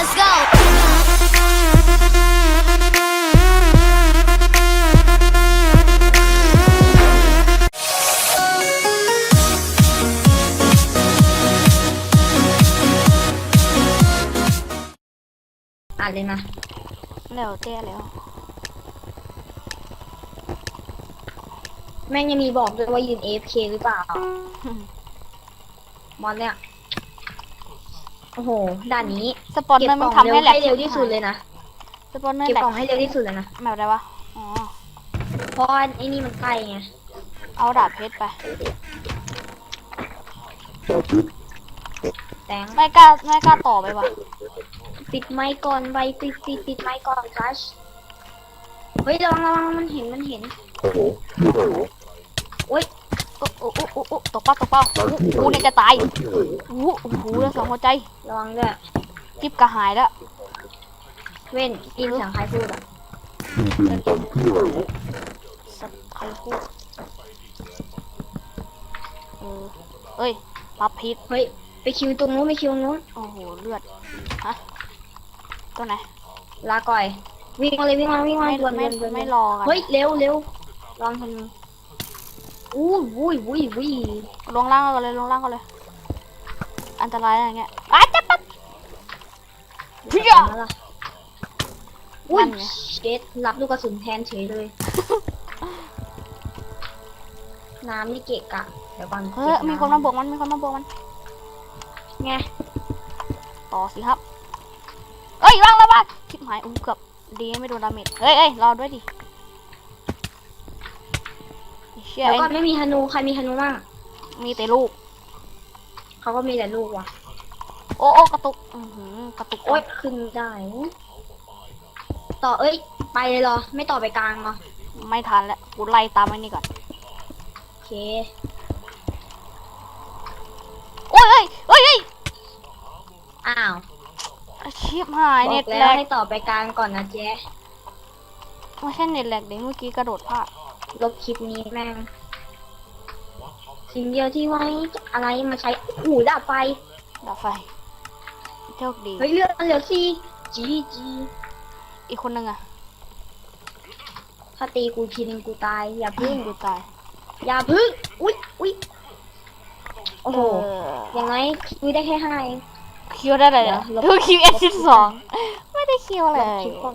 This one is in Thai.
let's go. อ่านเลยนะแล้วเจ้แล้ว แม่งยังมีบอกด้วยว่ายืน AFK หรือเปล่า มอนเนี่ย โอ้โห ด่านนี้สปอนเนเก็อบร์กมัล่นองทำเร็วให้แหลกให้เร็วที่สุดเลยนะ สปอนเนอร์เก็บแหลกกล่องให้เร็วที่สุดเลยนะ แบบอะไรวะ อ๋อ เพราะว่าไอ้นี่มันใกล้ไง เอาดาบเพชรไป แตงไม่กล้าไม่กล้าต่อไปวะปิดไมค์ก่อนไปปิดปิดปิดไมค์ก่อนครัชเฮ้ยระวังระวังมันเห็นมันเห็น โอ๊ย โอ้โอ้โอ้โอ้โอ้ ตกเป้าตกเป้าโอ้กูเนี่ยจะตายโอ้โอ้โหเหลือสองหัวใจระวังด้วยจิ๊บกระหายแล้วเว้นอินเสียงใครพูดอะสับใครพูดเออเอ้ยรับพิษเฮ้ยไปคิวตรงนู้นไปคิวตรงนู้นโอ้โหเลือดฮะตัวไหนลาก่อย วิ่งมาเลยวิ่งมาวิ่งมาไม่ด่วนไม่ด่วนด่วนไม่รอกันเฮ้ยเร็วเร็วลองทำ อู้วุ้ยวุ้ยวุ้ยลงล่างกันเลยลงล่างกันเลย อันตรายอะไรเงี้ยอ้ายจับปั๊บเหี้ยมาละอุ้ยนั่นไงเด็ดรับลูกกระสุนแทนเฉยเลย น้ำนี่เกะกะเดี๋ยวก่อนเฮ้ยมีคนมาบวกมันมีคนมาบวกมันไงต่อสิครับเอ้ยว่างแล้วว่างชิบหายอู้เกือบดีไม่โดนดาเมจเฮ้ยเอ้ยรอด้วยดิไอ้ เชี่ยเดี๋ยวไอ้ก่อนไม่มีธนูใครมีธนูบ้างมีแต่ลูก เขาก็มีแต่ลูกว่ะ โอ้โอ้กระตุกอือหือกระตุกโอ๊ยขึ้นได้ ต่อเอ้ย ไปเลยเหรอ ไม่ต่อไปกลางเหรอไม่ทันแล้วกูไล่ตามไอ้นี่ก่อนโอเค โอ้ยเอ้ยเอ้ยเอ้ยอ้าวชิบหายบเน็อตกแลแล้วกให้ต่อไปกลางก่อนนะเจ๊ไม่ใช่เน็ตแลกเด็เมื่อกี้กระโดดพลาด ลบคลิปนี้แม่ง สิ่งเดียวที่ไว้อะไรมาใช้อู่ดับไฟ ดับไฟ โชคดี เฮ้ยเลือดเหลือสี่จีจีอีกคนนึงอะถ้าตีกูทีนึงกูตาย อย่าพึ่งกูตาย อย่าพึ่ง อุ๊ยอุ๊ยโอ้โหเอออย่างไรคิวได้แค่ห้าเองคิวได้เลยเนี่ยเดี๋ยวลบดูคิวเอสิบสองไม่ได้คิวเลลบยคลิปก่อน